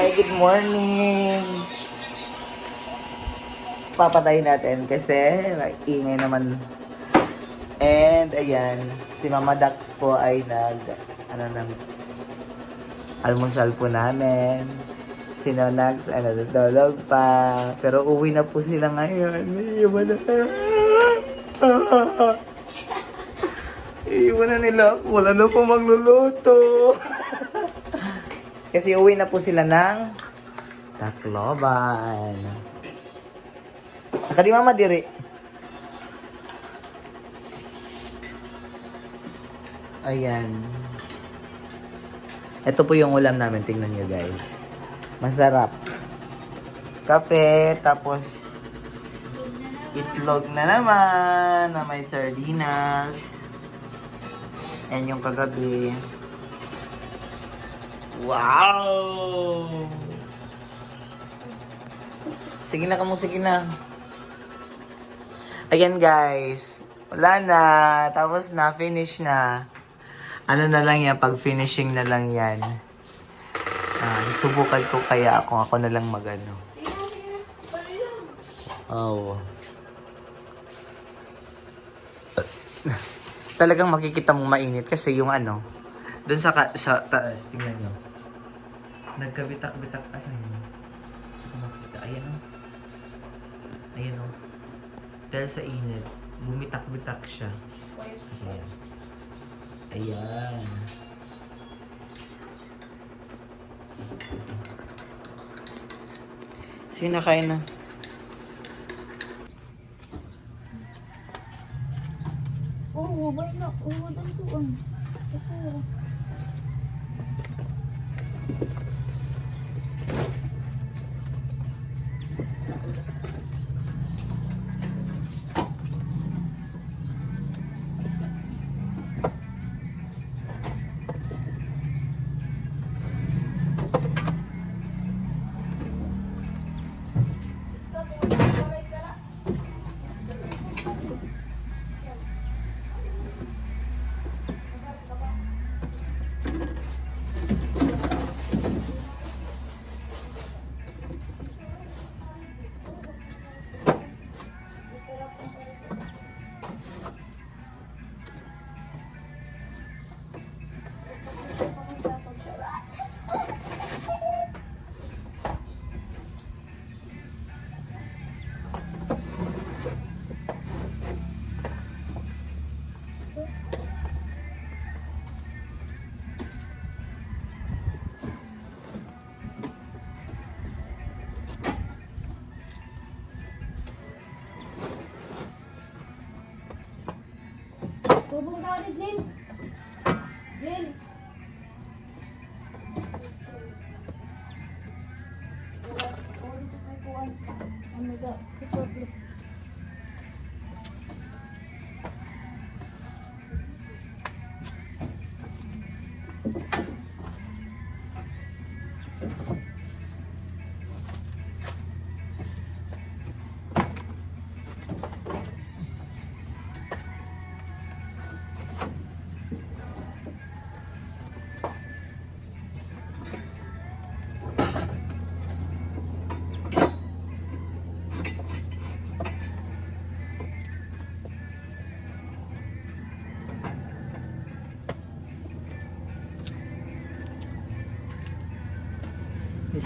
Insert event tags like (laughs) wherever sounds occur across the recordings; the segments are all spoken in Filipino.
Hi, good morning. Papatayin natin kasi ingay naman. And ayan, si Mama Dax po ay nag ano nang almusal po namin. Si Nonax ay natutulog pa. Pero uwi na po sila ngayon. Iiwan na. (laughs) Iiwan na nila. Wala na po magluluto. Kasi uwi na po sila ng Tacloban. Nakadi mama diri. Ayan. Ito po yung ulam namin. Tingnan nyo guys. Masarap. Kape, tapos itlog na naman na may sardinas. Yan yung kagabi. Wow! Sige na kamo, sige na. Ayan guys, wala na. Tapos na, finish na. Ano na lang yan, pag finishing na lang yan. Ah, susubukan ko kaya kung ako na lang magano. Oh. Talagang makikita mong mainit kasi yung ano, doon sa, sa taas, tingnan nyo. Nagkabitak-bitak ko makita. Ayan o. Ayan o. Dahil sa init, bumitak-bitak siya. Ayan. Ayan. Sige na, kain na. Oo, wala na. Oo, dantuan. Oo.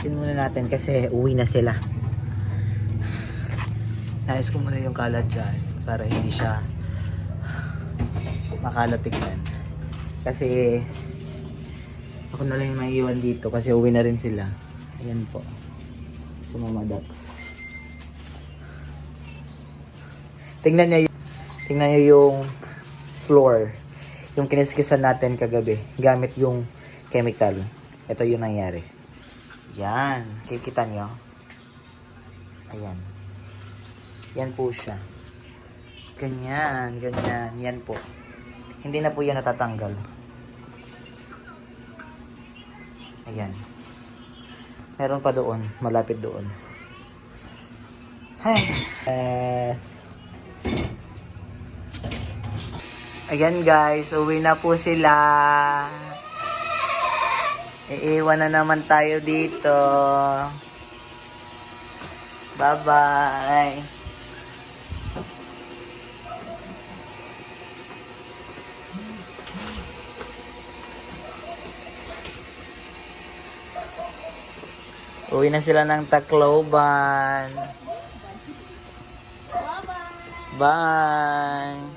Isin muna natin kasi uwi na sila. Nais ko muna yung kalat dyan para hindi siya makalatignan. Kasi ako na lang yung maiiwan dito kasi uwi na rin sila. Ayan po. Si Mama Dax. Tingnan niya yung, tingnan niya yung floor. Yung kiniskisan natin kagabi gamit yung chemical. Ito yung nangyari. Yan. Kikita niyo? Ayan. Yan po siya. Ganyan, ganyan. Yan po. Hindi na po yan natatanggal. Ayan. Meron pa doon. Malapit doon. Ay. Yes. Ayan guys, uwi na po sila. Iiwan na naman tayo dito. Bye-bye. Uwi na sila ng Tacloban. Bye-bye. Bye. Bye.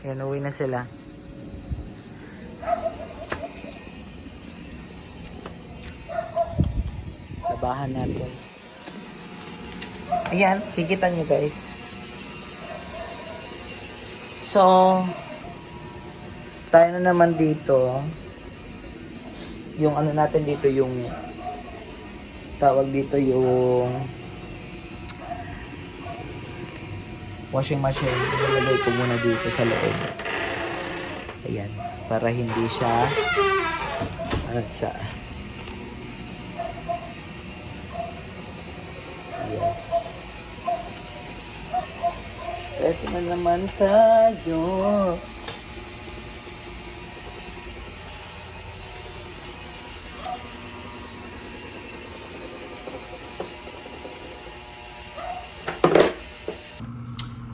Ayan, uwi na sila. Labahan natin. Ayan, kikita nyo guys. So, tayo na naman dito. Yung ano natin dito, yung tawag dito yung washing machine. Ilalagay ko muna dito sa loob. Ayan, para hindi siya sa Yes. Ito na naman tayo.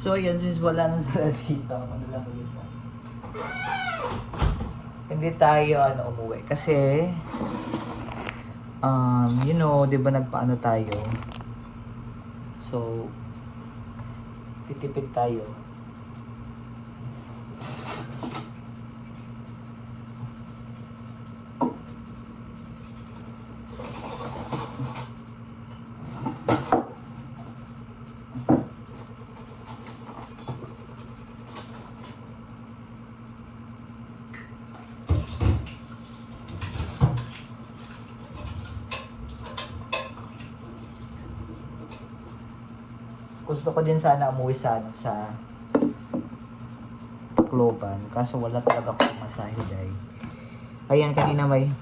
So, yun, since wala na sila (laughs) dito, na lang ulit sa- Hindi tayo, ano, umuwi. Kasi, um, you know, di ba nagpaano tayo? So, titipid tayo. Gusto ko din sana umuwi sa, ano, sa Tacloban. Kaso wala talaga akong masahe dahil. Ayan, kanina may (laughs)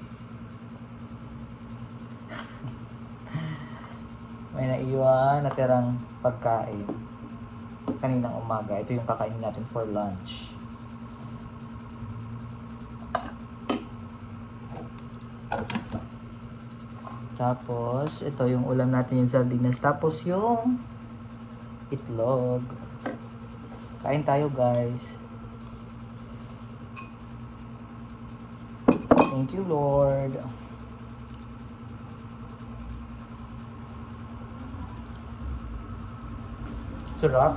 may naiwan natirang pagkain kaninang umaga. Ito yung kakainin natin for lunch. Tapos, ito yung ulam natin yung sardinas. Tapos yung itlog. Kain tayo guys. Thank you Lord. Sarap.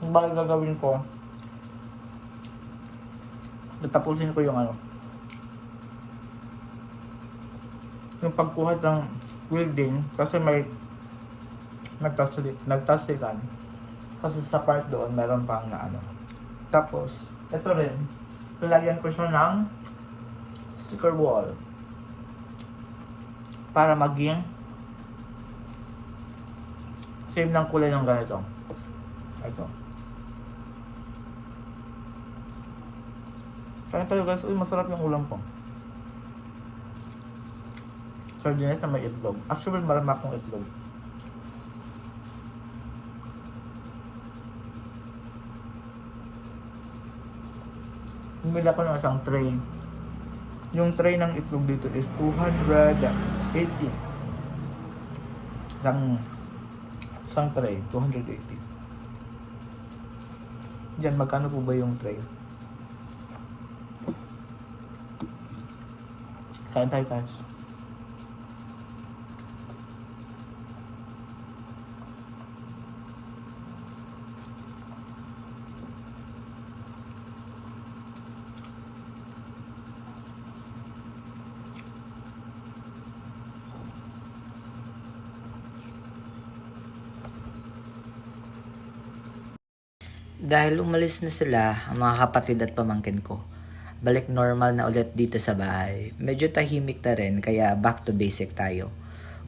Ang bakit gagawin ko? Tatapusin ko yung ano. Yung pagkuha ng welding kasi may nagtasikan. Kasi sa part doon meron pang na ano. Tapos, ito rin, lalagyan ko siya ng sticker wall. Para maging same ng kulay ng ganito. Ito. Kaya tayo guys, uy, masarap yung ulam ko. Sardinas na may itlog. Actually, marami akong itlog. Bumili ako ng isang tray. Yung tray ng itlog dito is 280. Isang, isang tray, 280. Diyan, magkano po ba yung tray? Kain tayo guys. Dahil umalis na sila, ang mga kapatid at pamangkin ko, balik normal na ulit dito sa bahay. Medyo tahimik na rin, kaya back to basic tayo.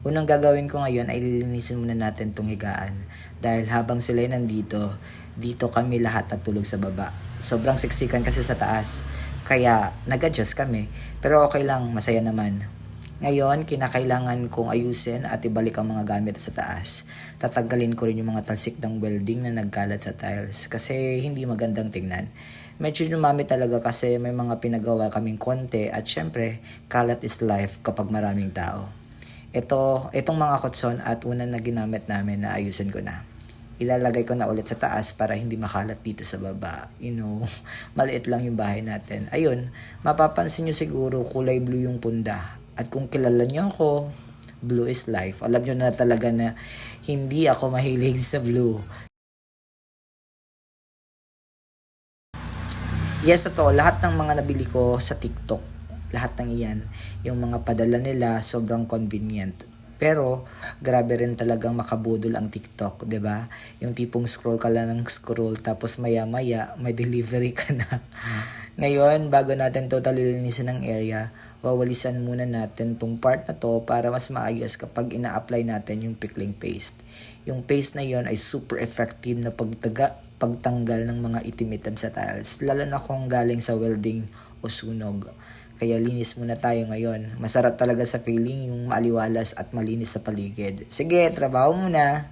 Unang gagawin ko ngayon ay lilinisin muna natin tong higaan. Dahil habang sila nandito, dito kami lahat natulog sa baba. Sobrang siksikan kasi sa taas. Kaya nag-adjust kami. Pero okay lang, masaya naman. Ngayon, kinakailangan kong ayusin at ibalik ang mga gamit sa taas. Tatanggalin ko rin yung mga talsik ng welding na nagkalat sa tiles kasi hindi magandang tingnan. Medyo lumami talaga kasi may mga pinagawa kaming konti at syempre, kalat is life kapag maraming tao. Ito, itong mga kotson at una na ginamit namin na ayusin ko na. Ilalagay ko na ulit sa taas para hindi makalat dito sa baba. You know, (laughs) maliit lang yung bahay natin. Ayun, mapapansin nyo siguro kulay blue yung punda. At kung kilala nyo ako, blue is life. Alam nyo na talaga na hindi ako mahilig sa blue. Yes, totoo. Lahat ng mga nabili ko sa TikTok, lahat ng iyan, yung mga padala nila, sobrang convenient. Pero, grabe rin talagang makabudol ang TikTok, ba? Yung tipong scroll ka lang ng scroll, tapos maya-maya, may delivery ka na. (laughs) Ngayon, bago natin totally linisin ang area, wawalisan muna natin tong part na to para mas maayos kapag ina-apply natin yung pickling paste. Yung paste na yon ay super effective na pagtaga, pagtanggal ng mga itim-itim sa tiles, lalo na kung galing sa welding o sunog. Kaya linis muna tayo ngayon. Masarap talaga sa feeling yung maaliwalas at malinis sa paligid. Sige, trabaho muna.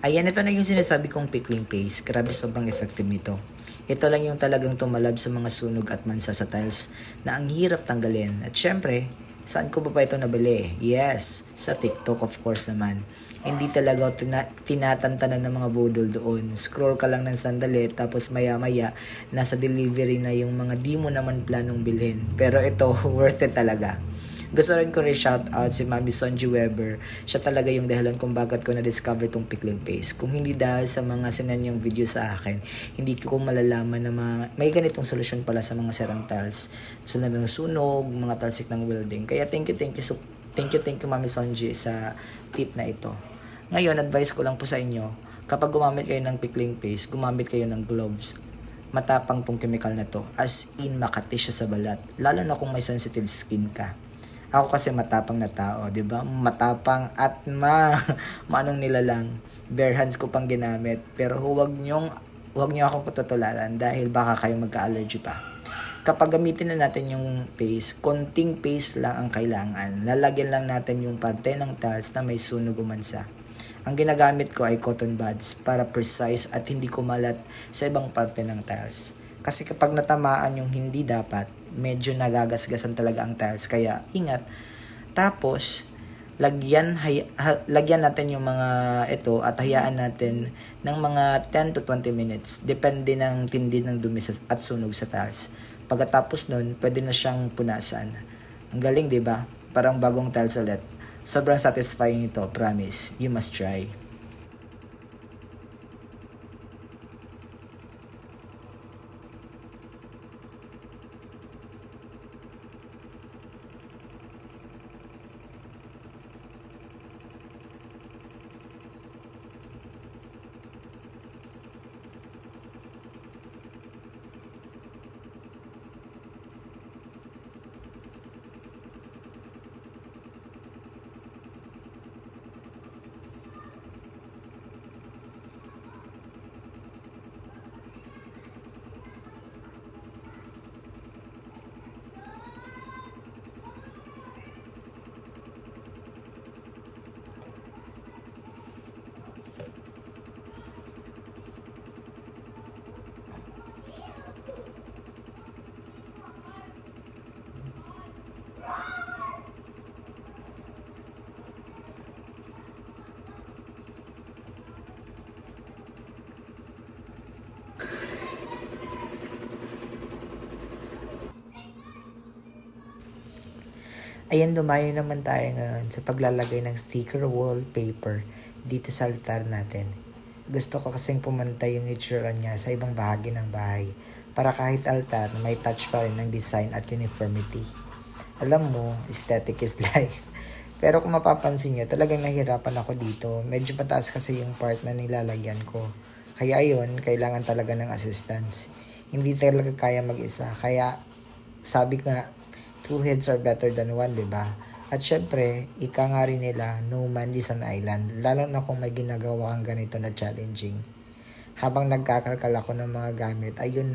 Ayan, ito na yung sinasabi kong pickling paste. Grabe sobrang effective nito. Ito lang yung talagang tumalab sa mga sunog at mansa sa tiles na ang hirap tanggalin. At syempre, saan ko pa pa ito nabili? Yes, sa TikTok of course naman. Hindi talaga tina- tinatantanan ng mga budol doon. Scroll ka lang ng sandali tapos maya maya nasa delivery na yung mga di mo naman planong bilhin. Pero ito, (laughs) worth it talaga. Gusto rin ko rin shout out si Mami Sonji Weber. Siya talaga yung dahilan kung bakit ko na-discover tong pickling paste. Kung hindi dahil sa mga sinanyang video sa akin, hindi ko malalaman na ma- may ganitong solusyon pala sa mga serang tiles. Sunod ng sunog, mga talsik ng welding. Kaya thank you, thank you, so, thank you, thank you Mami Sonji sa tip na ito. Ngayon, advice ko lang po sa inyo, kapag gumamit kayo ng pickling paste, gumamit kayo ng gloves matapang tong chemical na to. As in, makati siya sa balat. Lalo na kung may sensitive skin ka. Ako kasi matapang na tao, 'di ba? Matapang at ma (laughs) manong nila lang. Bare hands ko pang ginamit, pero huwag niyong huwag niyo akong patutularan dahil baka kayo magka-allergy pa. Kapag gamitin na natin yung paste, konting paste lang ang kailangan. Lalagyan lang natin yung parte ng tiles na may sunog umansa. Ang ginagamit ko ay cotton buds para precise at hindi kumalat sa ibang parte ng tiles. Kasi kapag natamaan yung hindi dapat, medyo nagagasgasan talaga ang tiles. Kaya ingat. Tapos, lagyan, hay, ha- lagyan natin yung mga ito at hayaan natin ng mga 10 to 20 minutes. Depende ng tindi ng dumi sa, at sunog sa tiles. Pagkatapos nun, pwede na siyang punasan. Ang galing, di ba? Parang bagong tiles ulit. Sobrang satisfying ito, promise. You must try. Ayan, dumayo naman tayo ngayon sa paglalagay ng sticker wallpaper dito sa altar natin. Gusto ko kasing pumantay yung itsura niya sa ibang bahagi ng bahay para kahit altar, may touch pa rin ng design at uniformity. Alam mo, aesthetic is (laughs) life. Pero kung mapapansin nyo, talagang nahirapan ako dito. Medyo pataas kasi yung part na nilalagyan ko. Kaya ayun, kailangan talaga ng assistance. Hindi talaga kaya mag-isa. Kaya sabi nga, two heads are better than one, di ba? At syempre, ika nga rin nila, no man is an island. Lalo na kung may ginagawa kang ganito na challenging. Habang nagkakalkal ako ng mga gamit, ayun,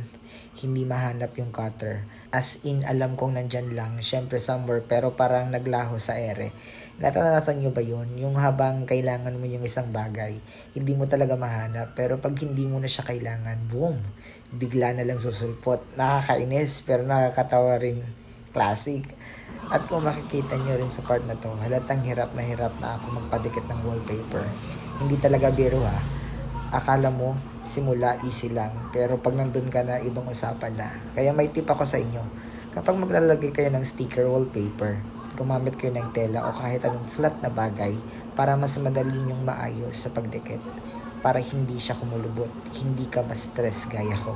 hindi mahanap yung cutter. As in, alam kong nandyan lang, syempre somewhere, pero parang naglaho sa ere. Natatanasan nyo ba yun? Yung habang kailangan mo yung isang bagay, hindi mo talaga mahanap. Pero pag hindi mo na siya kailangan, boom, bigla na lang susulpot. Nakakainis, pero nakakatawa rin. Classic. At kung makikita nyo rin sa part na to, halatang hirap na hirap na ako magpadikit ng wallpaper. Hindi talaga biro ha. Akala mo, simula easy lang. Pero pag nandun ka na, ibang usapan na. Kaya may tip ako sa inyo. Kapag maglalagay kayo ng sticker wallpaper, gumamit kayo ng tela o kahit anong flat na bagay para mas madali nyong maayos sa pagdikit. Para hindi siya kumulubot, hindi ka ma-stress gaya ko.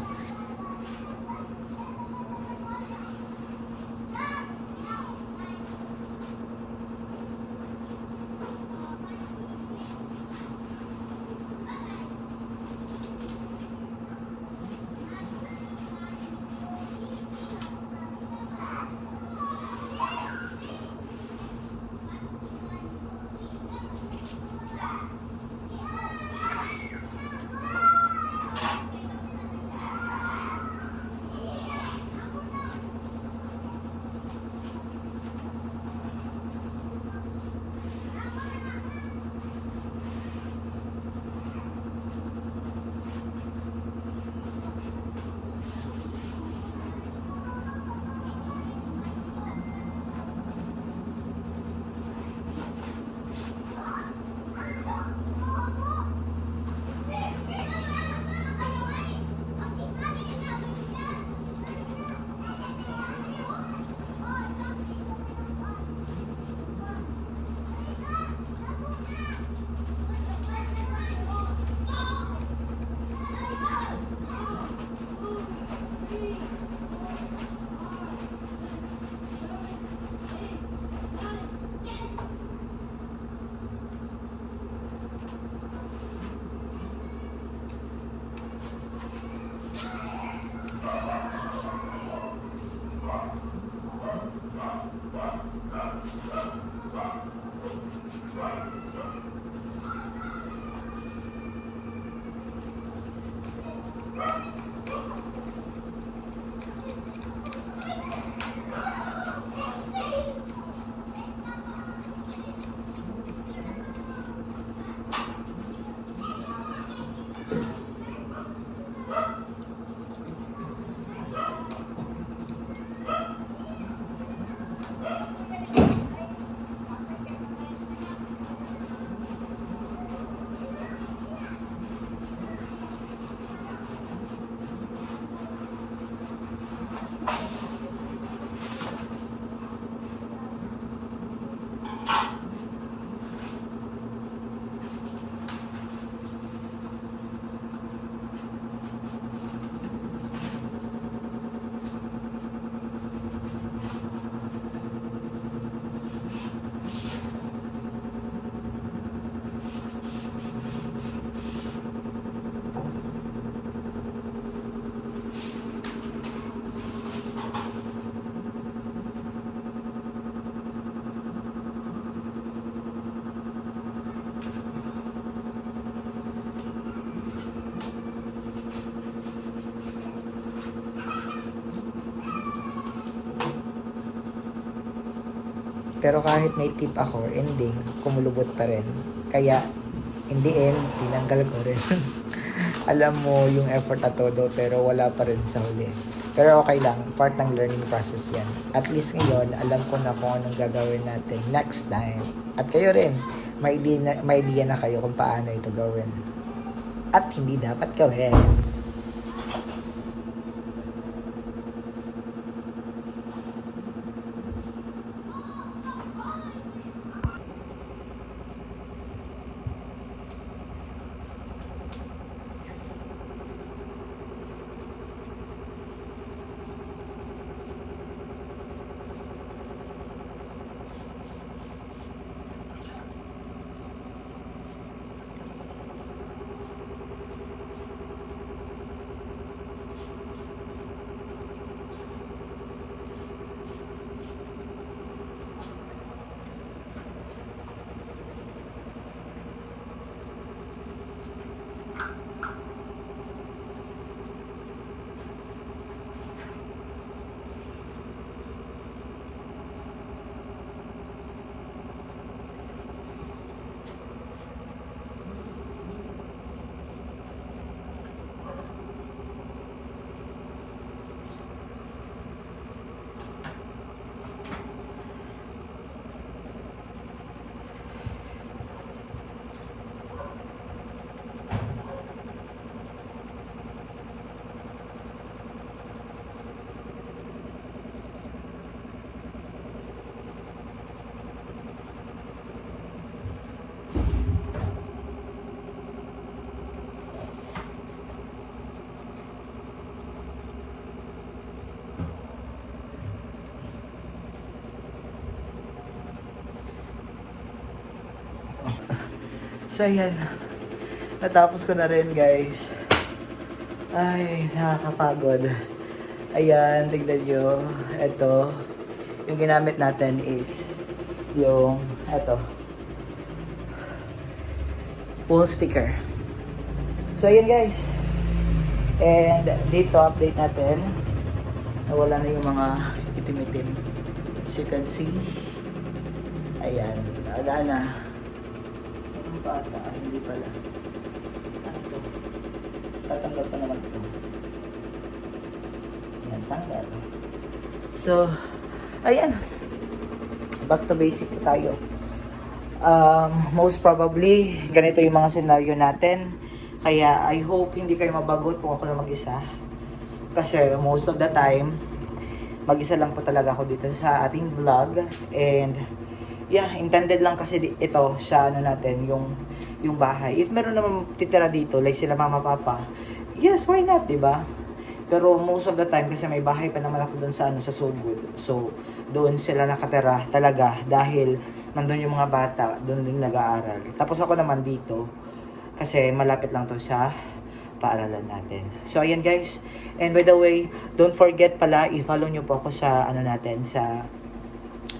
Pero kahit may tip ako, ending, kumulubot pa rin. Kaya, in the end, tinanggal ko rin. (laughs) Alam mo yung effort na todo, pero wala pa rin sa huli. Pero okay lang, part ng learning process yan. At least ngayon, alam ko na kung anong gagawin natin next time. At kayo rin, may idea na, may idea na kayo kung paano ito gawin. At hindi dapat gawin. So, ayan. Natapos ko na rin, guys. Ay, nakakapagod. Ayan, tignan nyo. Ito. Yung ginamit natin is yung, ito. Wall sticker. So, ayan guys. And dito, update natin. Nawala na yung mga itim-itim. As you can see. Ayan. Wala na. Bata. Ah, hindi pala. Ano to? Tatanggal pa naman ito. Ayan, tanggal. So, ayan. Back to basic po tayo. Um, most probably, ganito yung mga scenario natin. Kaya I hope hindi kayo mabagot kung ako na mag-isa. Kasi most of the time, mag-isa lang po talaga ako dito sa ating vlog. And yeah, intended lang kasi ito sa ano natin, yung yung bahay. If meron naman titira dito, like sila mama papa, yes, why not, 'di ba? Pero most of the time kasi may bahay pa naman ako doon sa ano sa Soulwood. So doon sila nakatira talaga dahil nandun yung mga bata, doon din nag-aaral. Tapos ako naman dito kasi malapit lang to sa paaralan natin. So ayan guys. And by the way, don't forget pala i-follow nyo po ako sa ano natin sa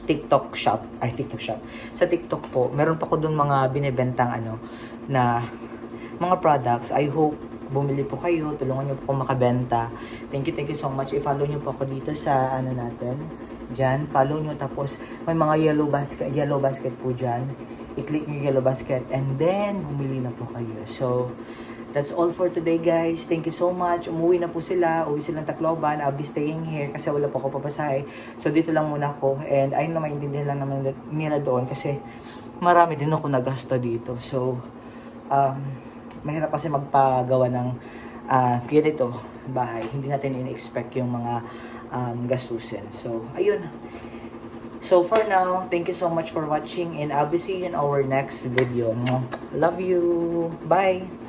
TikTok shop, ay TikTok shop. Sa TikTok po, meron pa ko doon mga binebentang ano na mga products. I hope bumili po kayo, tulungan niyo po ako makabenta. Thank you, thank you so much. I-follow niyo po ako dito sa ano natin. Diyan, follow niyo tapos may mga yellow basket, yellow basket po diyan. I-click niyo yellow basket and then bumili na po kayo. So, That's all for today guys. Thank you so much. Umuwi na po sila. Uwi silang Tacloban. I'll be staying here kasi wala po ako papasahe. So dito lang muna ako. And ayun na maintindihan lang naman nila doon kasi marami din ako nagasta dito. So um, mahirap kasi magpagawa ng uh, ganito bahay. Hindi natin in-expect yung mga um, gastusin. So ayun. So for now, thank you so much for watching and I'll be seeing you in our next video. Love you. Bye.